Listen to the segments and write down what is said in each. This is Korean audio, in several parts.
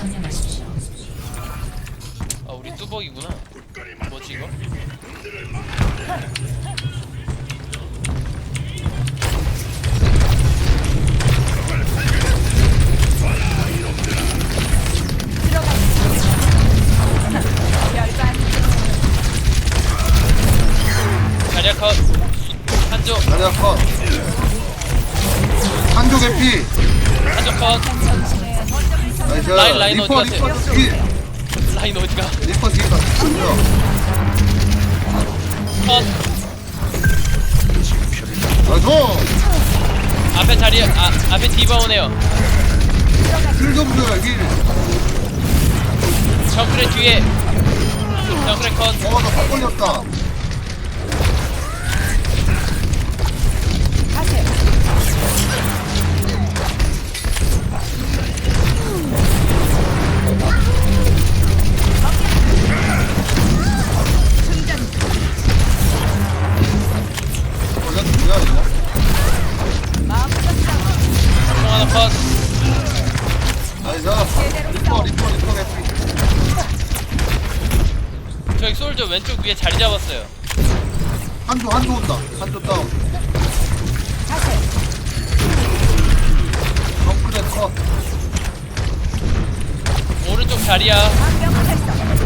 점령하십시오. 아 우리 뚜벅이구나. 뭐지 이거? 자리야 컷. 한조. 자리야 컷. 한조 개피. 한조 컷 나이스 라인, 라인 리퍼 어디 리퍼 갔어요? 뒤. 라인 어디가? 리퍼 뒤에 갔어요 컷 나이스 앞에 자리 아 앞에 디바 오네요. 힐좀 줘요 힐. 정크레 뒤에 정크레 컷. 어, 나팍 걸렸다. 컷 나이스. 리퍼, 리퍼, 리퍼 개피. 저기 솔저 왼쪽 위에 자리 잡았어요 한조, 한조 온다. 한조 다운. 정크레 컷. 오른쪽 자리야 총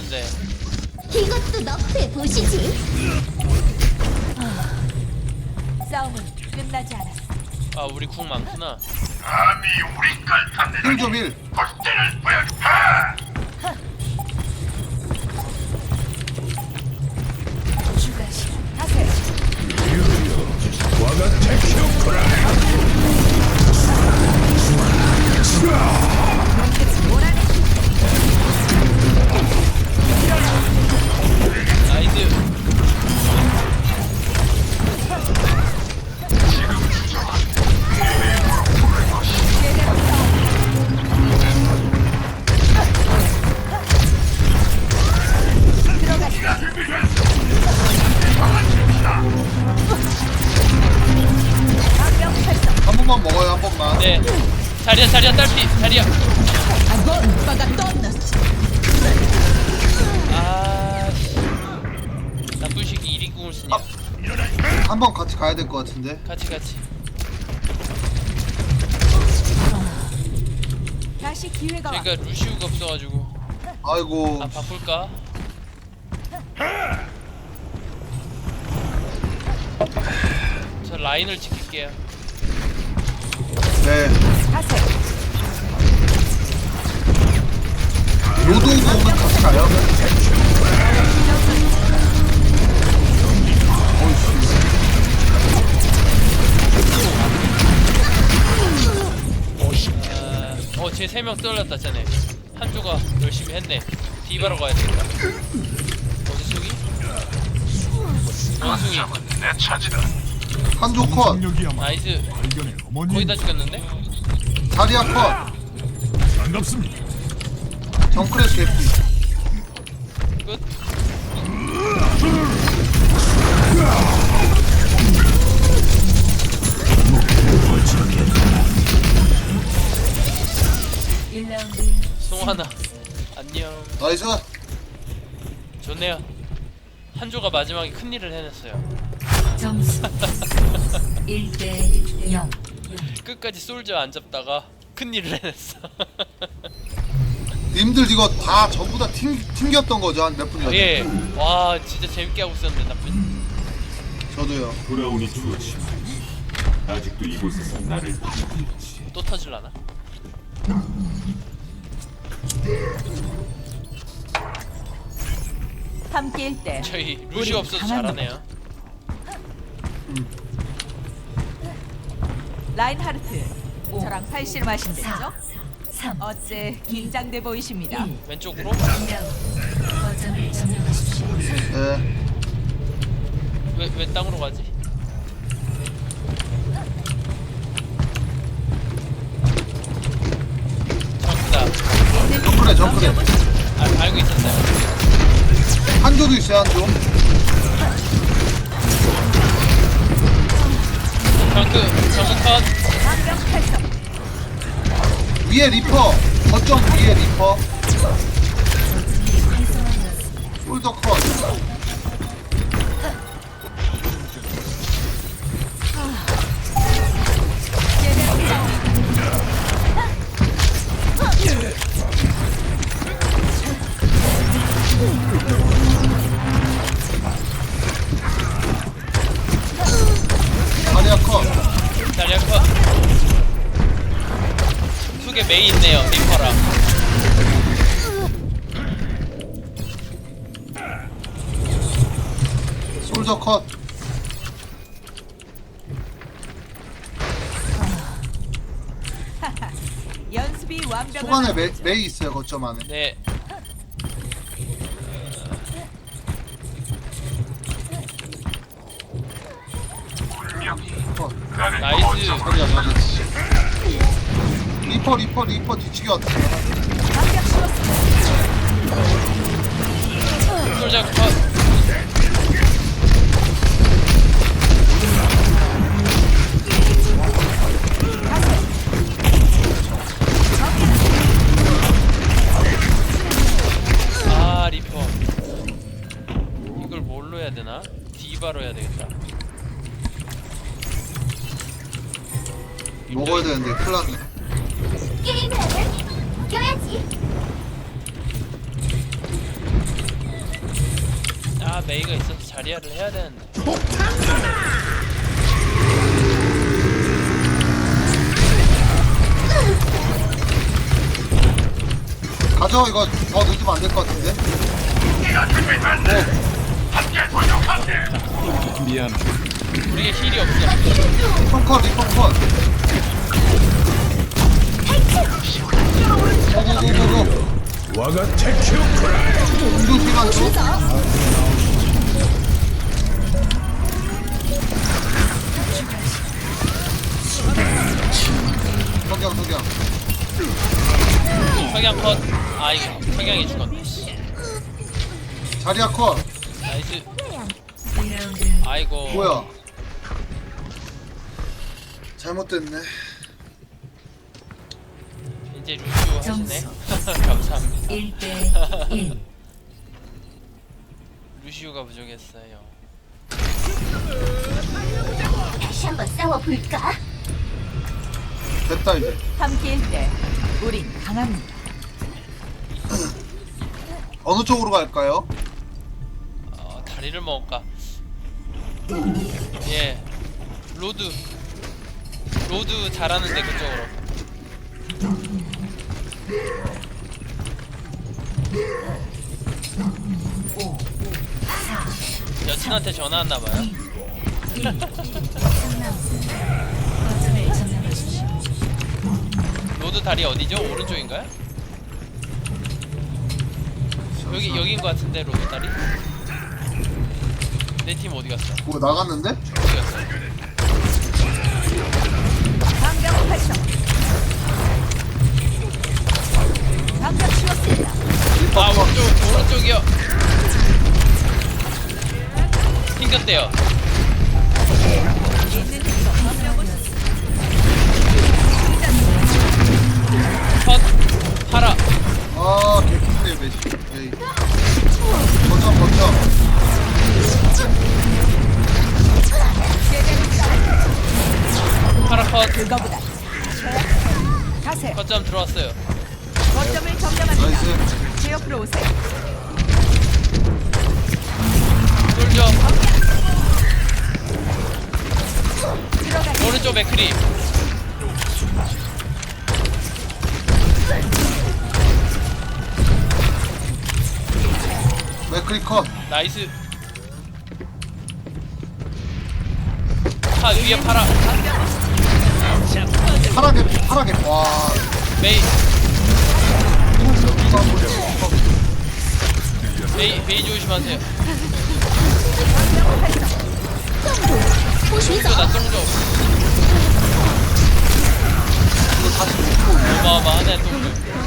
되는데 이것도 너프에 보시지. 싸움은 끝나지 않았어. 아 우리 궁 많구나 힐좀 힐. 추가 자리야 자리야 딸피 자리야 아 씨. 나쁜 새끼 1인 궁을 쓰냐 한번 같이 가야 될 것 같은데. 같이 같이 다시 기회가 와. 저희가 루시우가 없어가지고 아이고. 아 바꿀까? 저 라인을 지킬게요 네. 하세요. 로드 오면 같이 가요. 아, 어쟤 세 명 떨렸다 쟤네 한조가 열심히 했네 디바로 가야 되겠다 어디 속이? 원숭이 한조 컷. 나이스 거의 다 죽였는데? 자리야 컷. 반갑습니다. 정크레 개피. 끝? 송하나 안녕 나이스. 좋네요 한조가 마지막에 큰일을 해냈어요 점수 1대 0. 끝까지 솔저 안 잡다가 큰일을 해냈어 님들 이거 다 전부 다 팀, 팀겼던 거죠? 한 몇 분이었죠? 예. 와 진짜 재밌게 하고 있었는데 나쁜 저도요. 돌아오니 좋지만 아직도 이곳에서 나를 바라보지. 또 터질라나? 함께일 때 저희 루시 강합니다. 잘하네요. 라인하르트 저랑 사, 팔씨름 하신댔죠? 3, 어째 긴장돼 보이십니다. 왼쪽으로 2라운드. 거점을 점령하십시오. 네. 왜, 왜 땅으로 가지? 정답. 정크래 정크래. 아, 알고 있었어요. 한조도 있어요 한조. 정크, 정크 컷. 위에 리퍼. 거점 위에 리퍼. 홀더 컷. 속에 메이 있네요, 리퍼랑. 솔저 컷. 연습이 완벽한 초반에 메, 메이 있어요 거점 안에. 네. 컷. 나이스. 다리아. 리퍼 리퍼 리퍼 뒤치기. 솔작 컷. 아 리퍼 이걸 뭘로 해야 되나? 디바로 해야 되겠다 먹어야 되는데 큰일 났네. 자리야를 해야 되는데 가져 이거 더 늦으면 안 될 것 같은데. 미안. 우리게 힐이 없어 펑컷 리퍼 컷. 고고고고고. 와가 테큐크라. 운동 시간 좀. 석양 석양. 석양 컷 아 이거 석양이 죽었네 자리아 컷. 나이스 2라운드. 아이고 뭐야? 잘못됐네. 이제 루시오 하시네 점수. 감사합니다 1대 1. 루시오가 부족했어요 다시 한번 싸워볼까? 됐다 이제. 함께일 때 우린 강합니다. 어느 쪽으로 갈까요? 어, 다리를 먹을까? 예, 로드, 로드 잘하는데 그쪽으로. 여친한테 전화 왔나봐요. 로드 다리 어디죠? 오른쪽인가요? 여기 여기인 것 같은데 로드 다리. 내 팀 어디 갔어? 뭐 나갔는데? 어디 갔어? 방병 활성 방벽 씌웠습니다. 아 오른쪽 오른쪽이요. 튕겼대요. 자세. 거점 들어왔어요. 거점을 점령합니다. 제 옆으로 오세요. 돌죠. 오른쪽 맥크리. 맥클리 컷. 나이스. 파 위에 파라. 점령. 파랗게 파랗게. 와. 메이. 메이 메이 조심하세요. 똥조다 똥조 어마어마하네 똥조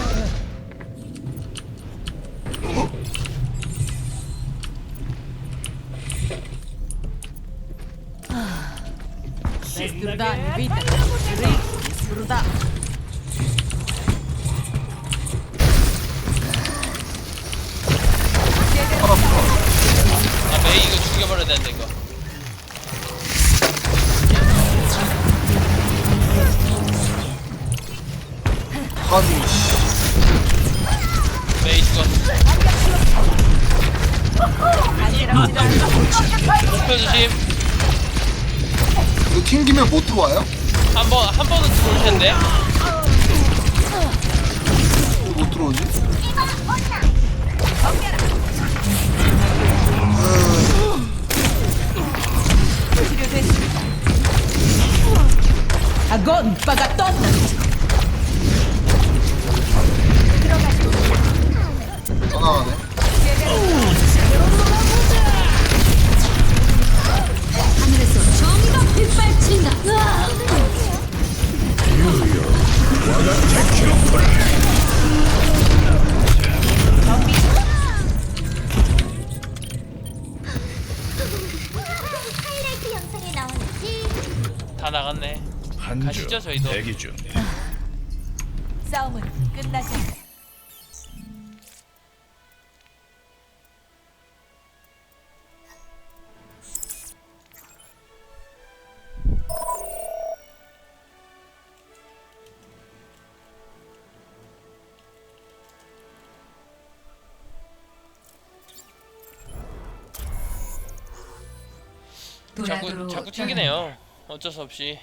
아니 씨. 메이 죽었어 목표 조심. 이거 튕기면 못 들어와요? 한번 한 번은 들어올 텐데. 못 들어오지? 치료 저희도. 대기 중. 싸움은 끝나지 않아. 자꾸 자꾸 튕기네요 어쩔 수 없이